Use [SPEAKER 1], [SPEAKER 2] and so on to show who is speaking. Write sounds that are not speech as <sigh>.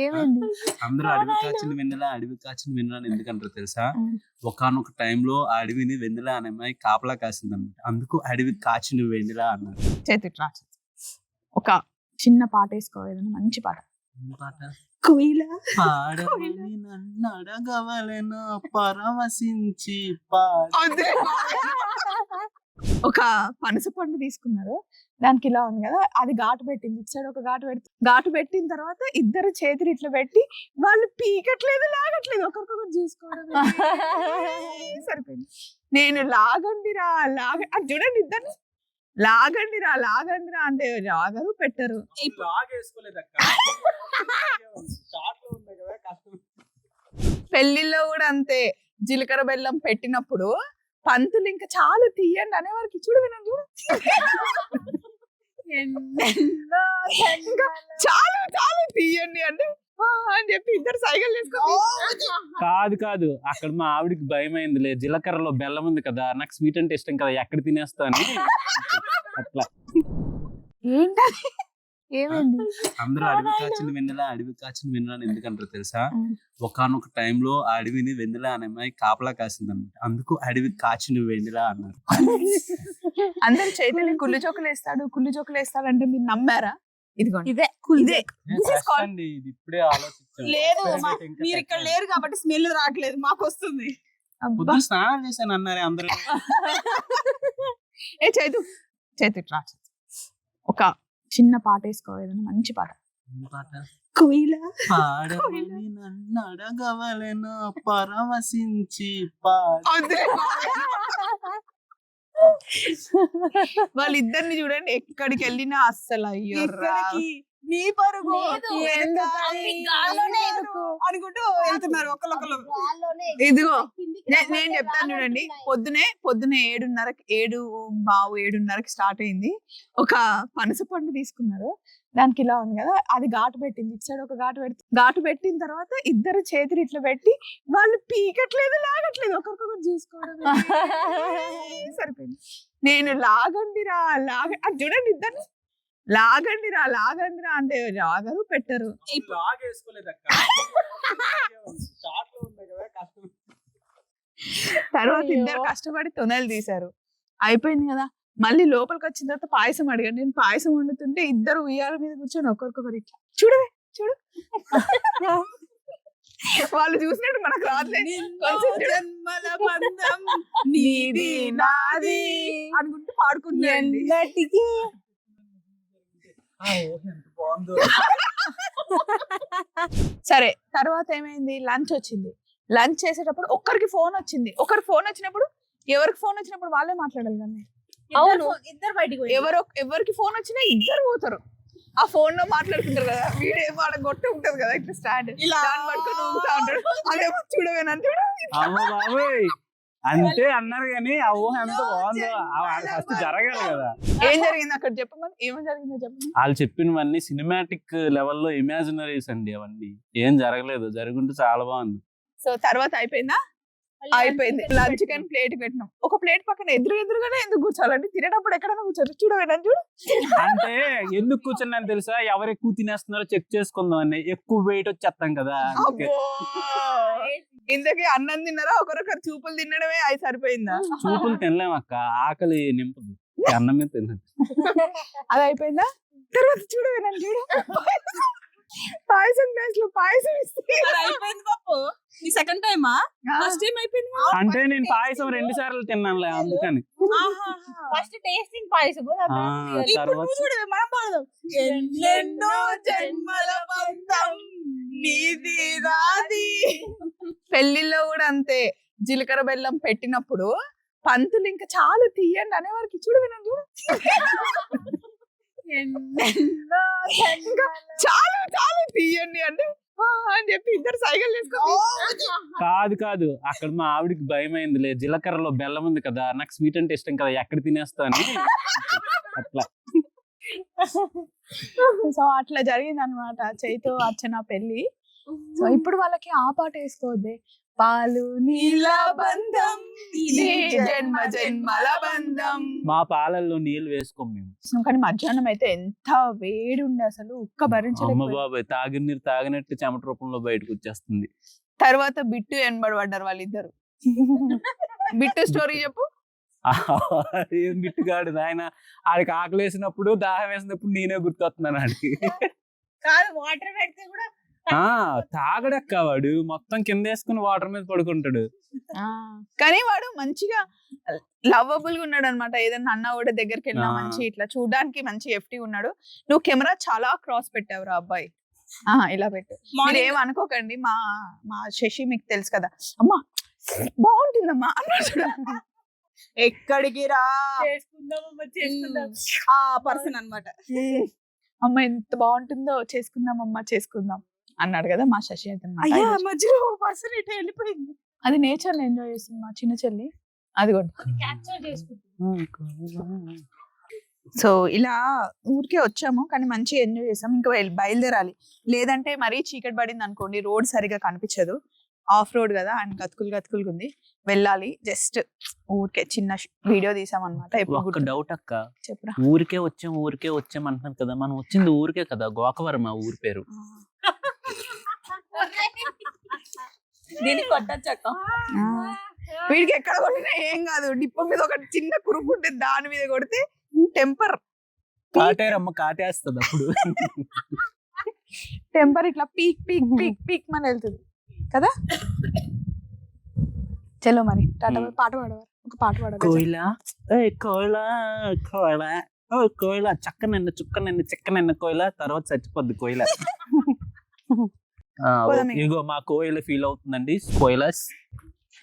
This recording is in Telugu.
[SPEAKER 1] ఏమైంది?
[SPEAKER 2] అందరూ అడవి కాచిన వెన్నెల అడవి కాచిన వెన్నెల అని ఎందుకంటారు తెలుసా. ఒకనొక టైంలో ఆ అడవిని వెన్నెల అనే అమ్మాయి కాపలా కాసింది అనమాట అందుకు అడవి కాచిన వెన్నెల అన్నారు.
[SPEAKER 1] చేతి ఒక చిన్న పాట వేసుకో ఏదైనా మంచి పాట.
[SPEAKER 2] పాట? పరవశించి పాడ.
[SPEAKER 1] ఒక పనస పండు తీసుకున్నారు. దానికి ఇలా ఉంది కదా అది ఘాటు పెట్టింది. ఇటు సైడ్ ఒక ఘాటు పెట్టి ఘాటు పెట్టిన తర్వాత ఇద్దరు చేతులు ఇట్లా పెట్టి వాళ్ళు పీకట్లేదు లాగట్లేదు. ఒకరికొకరు చూసుకోవడం <laughs> సరిపోయింది. నేను లాగండిరా లాగ అది చూడండి ఇద్దరు లాగండిరా లాగండిరా అంటే లాగరు పెట్టరు. పెళ్ళిలో కూడా అంతే. జీలకర్ర బెల్లం పెట్టినప్పుడు పంతులు ఇంకా చాలు తీయండి అనేవారికి చూడు వినండి చూడు. చాలు చాలు తీయండి అంటే "ఆ" అని చెప్పి ఇద్దరు సైకిల్
[SPEAKER 2] కాదు కాదు. అక్కడ మా ఆవిడకి భయం అయిందిలే జీలకర్రలో బెల్లం ఉంది కదా నాకు స్వీట్ అంటే ఇష్టం కదా ఎక్కడ తినేస్తాను <laughs> అట్లా.
[SPEAKER 1] ఏంటది? ఏమైంది?
[SPEAKER 2] అందరూ అడవి కాచిన వెన్నెల అడవి కాచిన వెన్నెల అని ఎందుకంటారు తెలుసా. ఒకనొక టైంలో ఆ అడవిని వెన్నెల అనే అమ్మాయి కాపలా కాసింది అనమాట అందుకు అడవి కాచిన వెన్నెల అన్నారు.
[SPEAKER 1] అందరు చైతన్య కుళ్ళు చోకులు వేస్తాడు కుళ్ళు చోకులు వేస్తాడు అంటే మీరు నమ్మారా? ఇదిగోండి.
[SPEAKER 3] ఇదే
[SPEAKER 1] ఇదే.
[SPEAKER 2] ఇప్పుడే ఆలోచించాను
[SPEAKER 3] లేదు మీరు ఇక్కడ. లేరు కాబట్టి స్మెల్ రావట్లేదు మాకు వస్తుంది.
[SPEAKER 1] అబ్బా.
[SPEAKER 2] పొద్దున్న స్నానం చేశాను అన్నారే అందరూ. <laughs>
[SPEAKER 1] ఏ చైతు చైతు ఒక చిన్న పాట వేసుకో ఏదైనా మంచి పాట.
[SPEAKER 2] అడగవలెను పరవశించి పాడ.
[SPEAKER 1] వాళ్ళిద్దరిని చూడండి ఎక్కడికి వెళ్ళినా అస్సలు అయ్యో
[SPEAKER 3] నీ పరుగు? అనుకుంటూ వెళ్తున్నారు ఒకళ్ళొకళ్ళు.
[SPEAKER 1] ఇదిగో నేను చెప్తాను చూడండి. పొద్దునే పొద్దునే ఏడున్నరకి ఏడు బావు ఏడున్నరకి స్టార్ట్ అయింది. ఒక పనస పండు తీసుకున్నారు. దానికి ఇలా ఉంది కదా అది ఘాటు పెట్టింది. ఇటు సైడ్ ఒక ఘాటు పెట్టి ఘాటు పెట్టిన తర్వాత ఇద్దరు చేతులు ఇట్లా పెట్టి వాళ్ళు పీకట్లేదు లాగట్లేదు. ఒకరికొకరు చూసుకోవడం <laughs> సరిపోయింది. నేను లాగండిరా లాగ అది చూడండి ఇద్దరు లాగండిరా లాగండిరా అంటే లాగరు పెట్టరు. తర్వాత. ఇద్దరు కష్టపడి తొనలు తీశారు. అయిపోయింది కదా. మళ్ళీ లోపలికి వచ్చిన తర్వాత పాయసం అడిగాను నేను పాయసం వండుతుంటే ఇద్దరు ఉయ్యాల మీద కూర్చొని ఒకరికొకరు ఇట్లా చూడవే చూడు. <laughs> వాళ్ళు చూసినట్టు మనకు చూడు.
[SPEAKER 3] జన్మల బంధం నీది నాది అనుకుంటూ పాడుకుంటున్నాండి
[SPEAKER 1] సరే తర్వాత ఏమైంది? లంచ్ వచ్చింది. లంచ్ చేసేటప్పుడు ఒక్కరికి ఫోన్ వచ్చింది. ఒకరికి ఫోన్ వచ్చినప్పుడు ఎవరికి ఫోన్ వచ్చినప్పుడు వాళ్ళే మాట్లాడాలి కానీ
[SPEAKER 4] అవును.
[SPEAKER 3] ఇద్దరు బయటికి
[SPEAKER 1] ఎవరో ఎవరికి ఫోన్ వచ్చినా ఇద్దరు పోతారు. ఆ ఫోన్లో మాట్లాడుకుంటారు కదా వీడియో వాడ గొట్ట ఉంటది కదా ఇట్లా స్టాండ్
[SPEAKER 3] ఇలా
[SPEAKER 1] పట్టుకొని ఊగుతా ఉంటాడు. అదే చూడవేనని చూడ.
[SPEAKER 2] అమ్మ బాబోయ్! అంతే అన్నారు కానీ ఆ ఊహ ఎంత బాగుందో ఫస్ట్ జరగాలి కదా.
[SPEAKER 1] ఏం జరిగింది అక్కడ చెప్పమని? ఏమేం జరిగిందో చెప్పమని?
[SPEAKER 2] వాళ్ళు చెప్పినవన్నీ సినిమాటిక్ లెవెల్లో ఇమాజినరీస్ అండి అవన్నీ. ఏం జరగలేదు. జరుగుంటే చాలా బాగుంది.
[SPEAKER 1] సో తర్వాత అయిపోయిందా? అయిపోయింది. లంచ్ కానీ ప్లేట్ పెట్టినాం. ఒక ప్లేట్ పక్కన ఎదురు ఎదురుగానే ఎందుకు కూర్చోాలండి తినేటప్పుడు ఎక్కడైనా కూర్చోరు చూడవేనని చూడు.
[SPEAKER 2] అంటే ఎందుకు కూర్చున్నాను తెలుసా? ఎవరు ఎక్కువ తినేస్తున్నారో చెక్ చేసుకుందాం అని. ఎక్కువ వెయిట్ వచ్చేస్తాం కదా
[SPEAKER 1] ఇంతకీ అన్నం తిన్నారా? ఒకరొకరు చూపులు తినడమే అది సరిపోయిందా?
[SPEAKER 2] చూపులు తినలేం అక్క. ఆకలి నింపదు. అన్నమే తినదు. <laughs>
[SPEAKER 1] అది అయిపోయిందా? తర్వాత చూడవేనని చూడు. పాయసం గ్లాస్లో పాయసం ఇస్తే.
[SPEAKER 3] అయిపోయింది పాపు నీ సెకండ్ టైమా ఫస్ట్ టైం అయిపోయింది.
[SPEAKER 2] అంటే నేను పాయసం రెండు సార్లు తిన్నానులే అందుకని.
[SPEAKER 4] ఫస్ట్ టేస్టింగ్ పాయసం
[SPEAKER 2] తర్వాత
[SPEAKER 3] చూడవే మనం పాడదాం. ఎన్నెన్నో జన్మల బంధం నీది నాది.
[SPEAKER 1] పెళ్ళిలో కూడా అంతే. జీలకర్ర బెల్లం పెట్టినప్పుడు పంతులు ఇంకా చాలు తీయండి అనేవారికి చూడు వినండి. చూడు చాలు చాలు తీయండి అంటే "ఆ" అని చెప్పి ఇద్దరు సైకిల్
[SPEAKER 2] కాదు కాదు. అక్కడ మా ఆవిడకి భయం అయిందిలే జీలకర్రలో బెల్లం ఉంది కదా నాకు స్వీట్ అంటే ఇష్టం కదా ఎక్కడ తినేస్తాను అట్లా.
[SPEAKER 1] సో అట్లా జరిగింది అనమాట చైతో అర్చన పెళ్ళి సో ఇప్పుడు వాళ్ళకి ఆ పాట వేసుకోవద్దే. పాలు నీల బంధం. ఇదే జన్మ జన్మల బంధం.
[SPEAKER 2] మా పాలల్లో నీళ్ళు వేసుకోం మేము.
[SPEAKER 1] కానీ మధ్యాహ్నం అయితే ఎంత వేడి ఉండే అసలు ఉక్క
[SPEAKER 2] అమ్మ బాబాయ్ తాగిన నీరు తాగినట్టు చెమట రూపంలో బయటకు వచ్చేస్తుంది.
[SPEAKER 1] తర్వాత బిట్టు ఎనబడి పడ్డారు వాళ్ళిద్దరు. బిట్టు స్టోరీ చెప్పు.
[SPEAKER 2] ఏం బిట్టుగాడు నాయన ఆడికి ఆకలి వేసినప్పుడు దాహం వేసినప్పుడు నేనే గుర్తొస్తున్నాను ఆడికి.
[SPEAKER 4] కాదు వాటర్ పెడితే కూడా
[SPEAKER 2] తాగడక్క వాడు. మొత్తం కింద వేసుకుని వాటర్ మీద పడుకుంటాడు.
[SPEAKER 1] కానీ వాడు మంచిగా లవబుల్గా ఉన్నాడు అనమాట ఏదన్నా అన్న కూడా దగ్గరికి వెళ్ళినా. మంచి ఇట్లా చూడడానికి మంచి ఎఫ్టీ ఉన్నాడు. నువ్వు కెమెరా చాలా క్రాస్ పెట్టావురా అబ్బాయి. ఆ, ఇలా పెట్టు. మీరు అనుకోకండి మా మా శశి మీకు తెలుసు కదా. అమ్మా బాగుంటుందమ్మా అన్నాడు. ఎక్కడికి రా?
[SPEAKER 3] ఆ పర్సన్ అన్నమాట.
[SPEAKER 1] అమ్మ ఎంత బాగుంటుందో చేసుకుందాం అమ్మా చేసుకుందాం. అన్నాడు కదా మా శశి అయితే.
[SPEAKER 3] అయ్యా
[SPEAKER 1] అది-
[SPEAKER 3] మధ్యలో పర్సన్ ఇటు వెళ్ళిపోయింది.
[SPEAKER 1] అది నేచర్ ఎంజాయ్ చేస్తుంది మా చిన్న చెల్లి. అది కూడా సో ఇలా ఊరికే వచ్చాము కానీ మంచిగా ఎంజాయ్ చేసాం ఇంకా బయలుదేరాలి. లేదంటే మరీ చీకటి పడింది అనుకోండి రోడ్ సరిగా కనిపించదు. ఆఫ్ రోడ్ కదా అండ్ గతుకులు గతుకులుగా ఉంది. వెళ్ళాలి. జస్ట్ ఊరికే చిన్న వీడియో తీసాం అనమాట గుర్తు-
[SPEAKER 2] డౌట్ అక్క.
[SPEAKER 1] చెప్పురా.
[SPEAKER 2] ఊరికే వచ్చాం ఊరికే వచ్చాం అంటున్నారు కదా. మనం వచ్చింది ఊరికే కదా గోకవరం ఊరి పేరు.
[SPEAKER 3] దీన్ని కొట్టచ్చక్క.
[SPEAKER 1] వీడికి ఎక్కడ కొట్టినా ఏం కాదు. డిప్ప మీద ఒక చిన్న కురుపు ఉంటుంది దాని మీద కొడితే టెంపర్.
[SPEAKER 2] కాటేరమ్మ కాటేస్తుంది అప్పుడు.
[SPEAKER 1] టెంపర్ ఇట్లా పీక్ పీక్ పీక్ పీక్ మన వెళ్తుంది. కదా? చలో మరి. టాటా. పాట పాడవారు ఒక పాట పాడవాలి
[SPEAKER 2] కోయిల? ఏ కోయిల కోయిల. ఓ కోయిల చక్క నిన్న చుక్క నిన్న చిక్క నిన్న కోయిల తర్వాత చచ్చిపోద్ది కోయిల. ఇగో మా కోయిల ఫీల్ అవుతుందండి. కోయిలస్